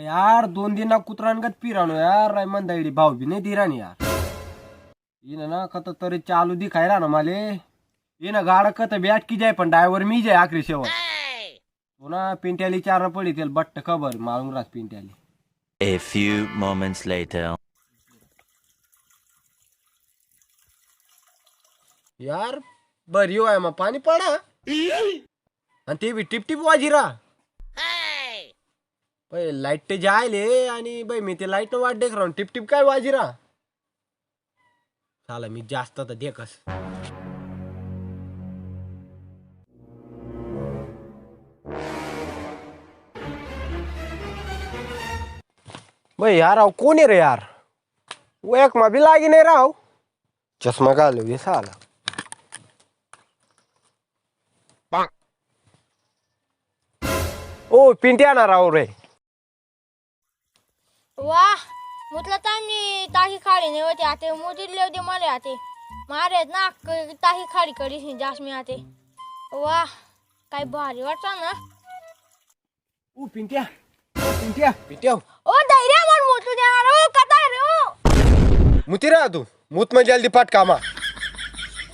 यार दोन दिना कुत्रानगत पिरानो यार राय मंदाईडी भाऊ बी नाही दिराणी यार. येणं ना कत तरी चालू दिखाय ना माले. येणं गाड कत बॅट की जाय पण ड्रायव्हर मी जाय आखरी शेवट. पुन्हा पिंट्याली चार पडी त्याला बट्ट खबर माळून राहत पिंट्याली. A few moments later. यार बरी आहे मग पाणी पडा. आणि ते बी टिप टिप वाजिरा. पै लाइट ते जायले आणि बाई मी ते लाइट वाट देख राहून टिप टिप काय वाजिरा चाला मी जास्त तर देखस. बाई यार राव कोण आहे रे यार? एक मा बी लागी नाही राव. चष्मा घालू हे साला. ओ पिंट्या ना राव रे. म्हटलं त्यांनी ताही खाडी नाही होती आते. मोठी लेवते मला आते. मारे ना ताही खाडी कडी जास्त मी आते. वाह काय भारी वाटतं ना. ओ पिंट्या. पिंट्या. पिंट्या. ओ धैर्य मन मोठू देणार. ओ कथा रे ओ. मुती रा तू मूत म्हणजे जल्दी पट कामा.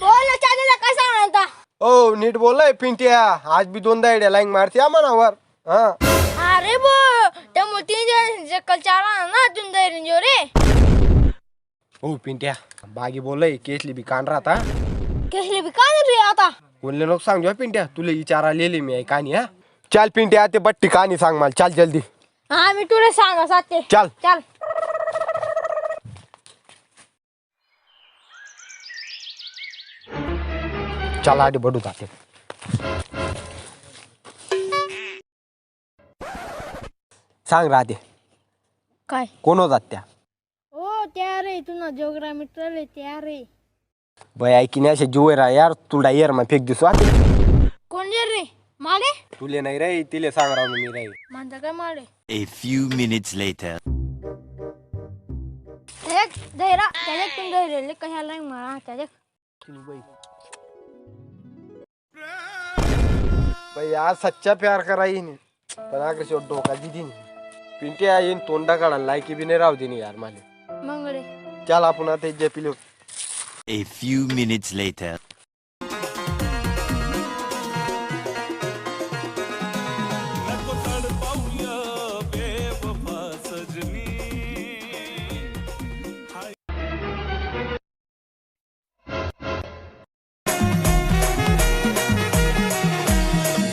बोल ना चालेला काय सांगणार ओ नीट बोलय पिंट्या. आज बी दोनदा आयडिया लाईन मारते आम्हानावर. हा. अरे बो जे कलचारा ना तुम धैर्य जो रे ओ पिंट्या. बागी बोलय केसली बी कान राहता. कसले बी का रे आता. बोलले लोक सांग जो पिंट्या. तुला विचारा लिहिली मी आहे कहाणी हा. चल पिंट्या ते बट्टी कहाणी सांग मला. चल जल्दी. हा मी तुला सांगा साते. चल. चल. चल आधी बडू जाते. सांग राहते काय? कोण होतात त्या ओ त्या रे तुला जोग्रा मित्र रे त्या रे बाय ऐकिने असे जुवे रा यार. तुला येर मग फेक दिसू आते कोण जे रे? माले? तुले नाही रे तिले सांग राव मी रे म्हणता काय माले? A few minutes later. एक धैर्य त्याच्या तुम धैर्य कशाला मला त्याच्या भाई आज सच्चा प्यार कराई ने पण शेवट धोका दिदी पिंटे येईन तोंडा काढा लायकी बी नाही राहू दिनी यार माले. मग रे चल आपण आता जे पिलो. A few minutes later.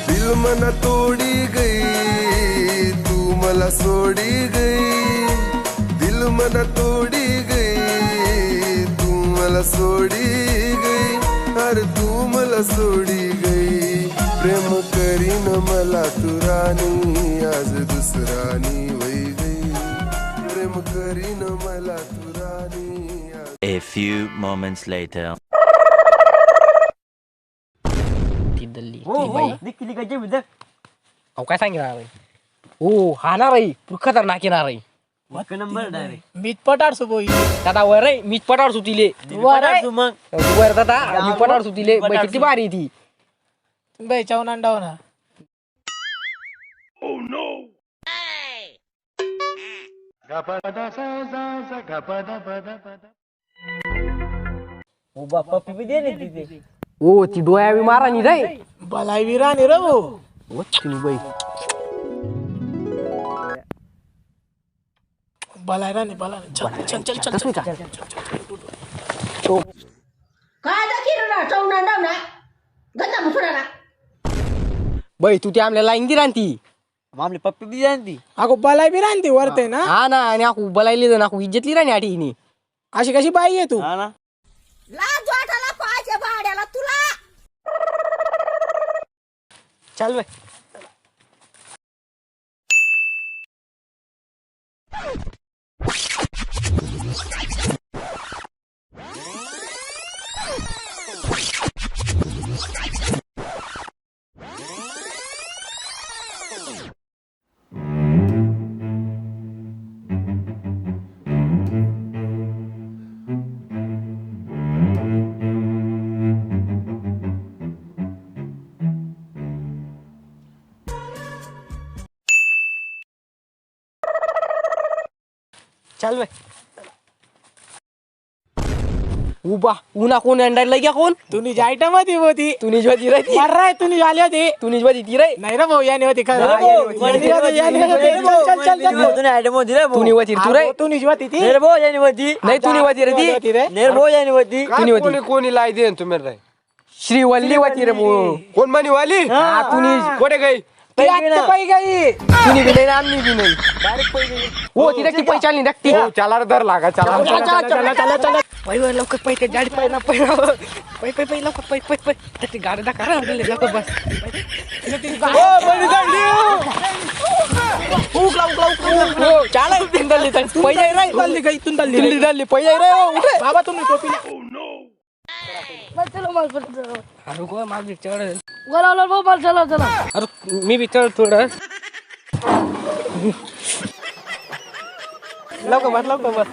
दिल मन तोडी सोडी गई दिल मन तोडी गई तू मला सोडी गई अरे तू मला सोडी गई. प्रेम करीन मला तू राणी आज दुसरानी वई गई. प्रेम करीन मला तू राणी A few moments later. ती दल्ली ती बाई. दिखली का जे अहो काय सांगितलं हो हा ना रे पुरं खतरनाक येणार नंबर डायरेक्ट मीच पटाड सुबोई दादा वर रे मीच पटाड सुटिले वर. वर दादा मी पटाड सुटिले बाई किती भारी ती. बाई चावून अंडाव ना. ओ ती डोया बी मारा नी रे. बलाई विराणी रे हो. ओ तुम्ही बाई. बलाई राणी बलाई चल चल चल चल तसं का बाई तू ती आमल्या लाईन दिरा ती अगो बलाई विराणी ती वरते ना हा ना आणि आकू बलायली ना आकू इज्जतली राणी आठी हिनी अशी कशी बाई आहे तू चल बाई चाल उबा उन्हा कोण अंडायला घ्या कोण? तुम्ही जी आयटम होती होती. तुनी ज्योती रे ती. मर राय तुम्ही आली होती. तुनी ज्योती ती रे. नाही रे भाऊ याने होती. रे भाऊ, याने होती, याने होती. चल, चल, चल, चल. तुनी होती रे तू रे. तू निजी होती ती. नाही तुनी होती. रे ती. होती रे? तुनी होती. कोणी कोणी लाई देन तुम्ही रे? श्रीवल्ली होती रे भाऊ. कोण म्हणी वाली? हा तुनी कोठे गई? ती आत्ता पायी गई. तुनी बी नाही ना आम्ही बी नाही हो ती ती पैसा नाही टाकती चला रे धर लागा चला. चला चला चला पै वर लवकर पै ते गाडी पै ना पै पै पै पै लवकर पै पै पै त्याची गाडी दाखवा रे आपल्याला लवकर बस. हो दल्ली पैसा रे. चालली गई इथून दिल्ली दल्ली पैसा रे. हो उठे बाबा तुम्ही टोपी चलो मला चलो अरे गो माझी चढ. बोला बोला बोला चलो चलो. अरे मी बी चढ थोडं. लवकर बस लवकर बस.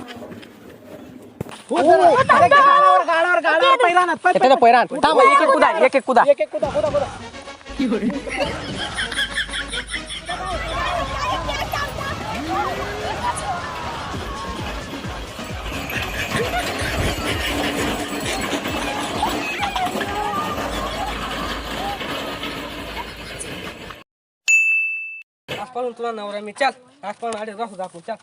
थांब एक एक कुदा एक एक कुदा. एक एक कुदा कुदा कुदा. पाहून पण तुला नवरा मी. चल आज पण आडे राहू दाखवू चल.